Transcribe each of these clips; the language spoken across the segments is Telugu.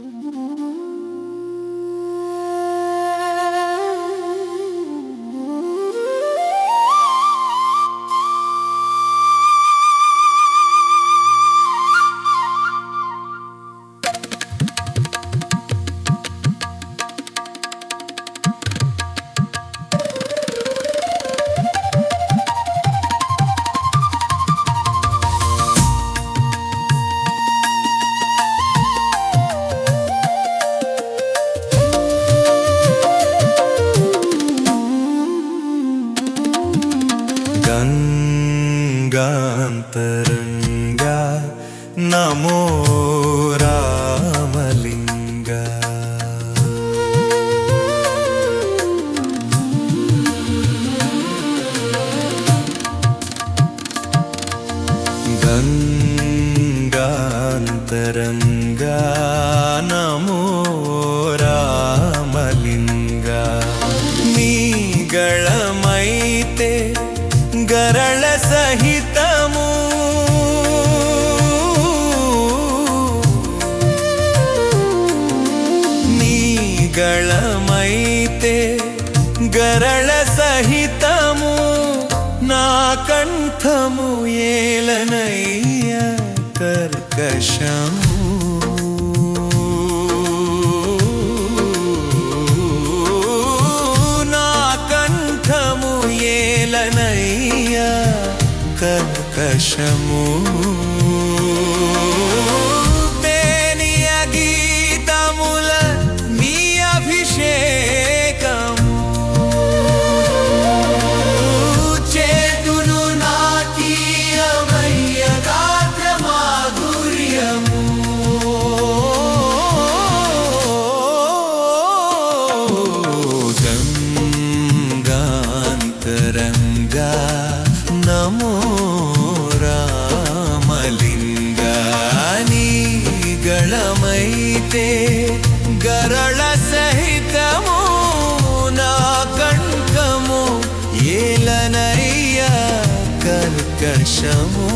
Mm-hmm. तरङ्गा नमो रामलिङ्गा गङ्गान्तरङ्गा కంఠము ఏలనయ్య కర్కశము. నా కంఠము ఏలనయ్య కర్కశము. నీಗಳమైతే గరళ సహితము నా కంఠము ఏలనయ్య కర్కశము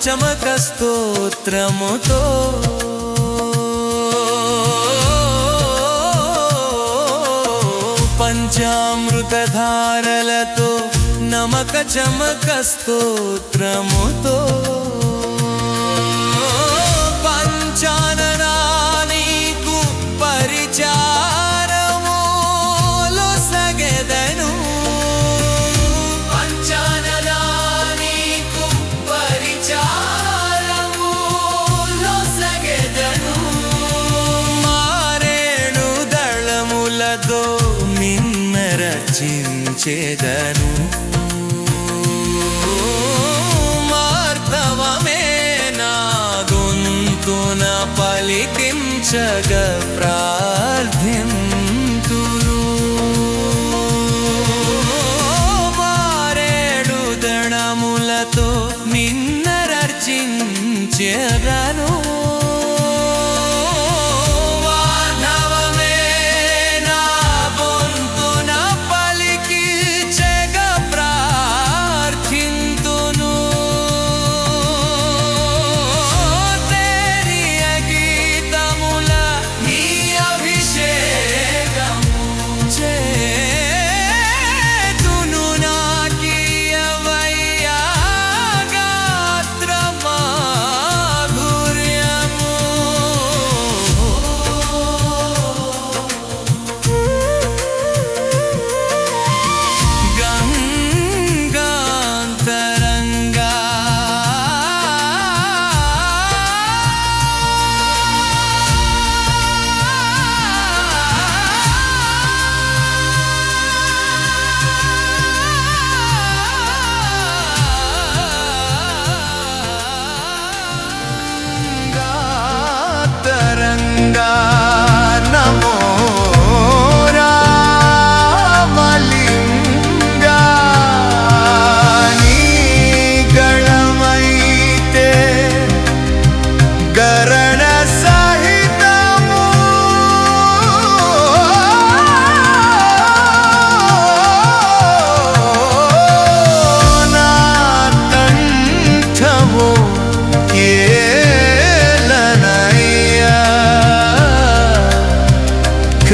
చమక స్తోత్రముతో పంచామృతధారలతో నమక చమక స్తోత్రముతో పంచాన దర్శించేదను మార్తవమే నా గొంతున పలికించగ ప్రా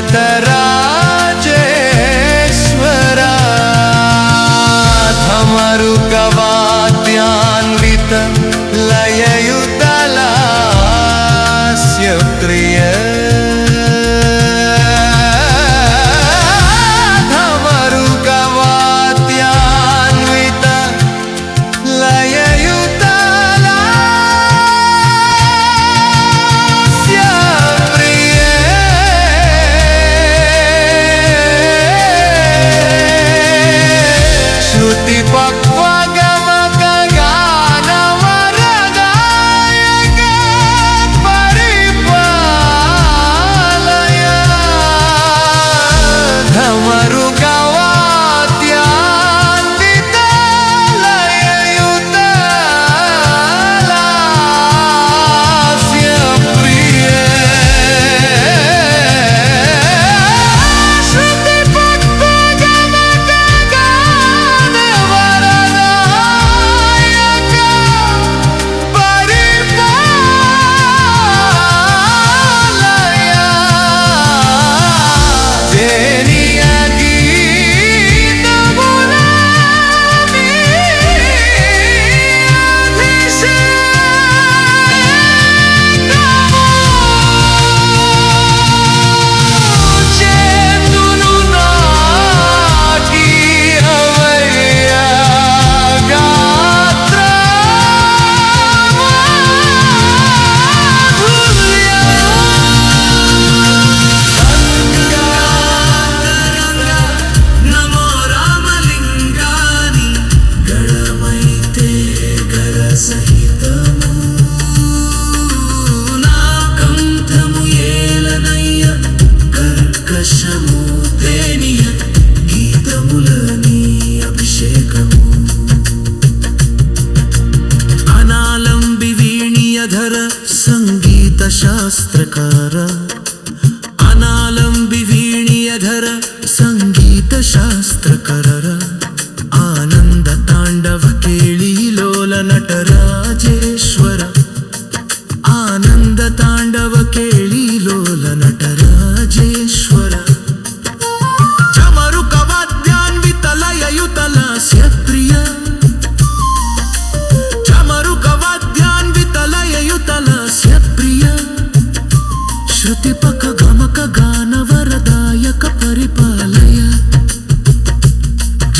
veterano da da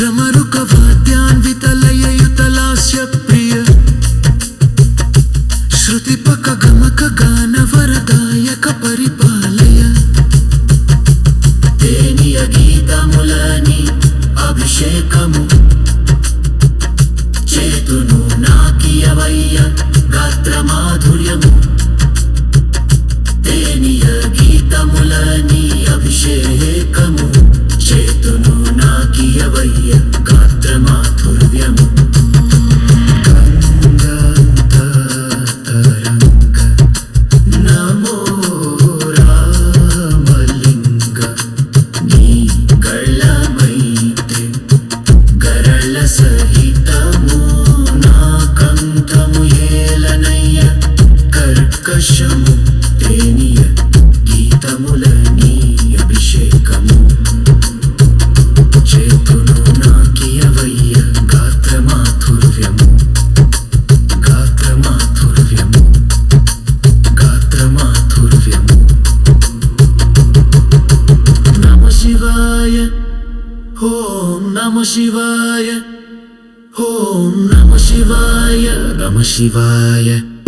ಜಮರು ಕವಾದ್ಯಾನ್ವಿತಲ Shivaya.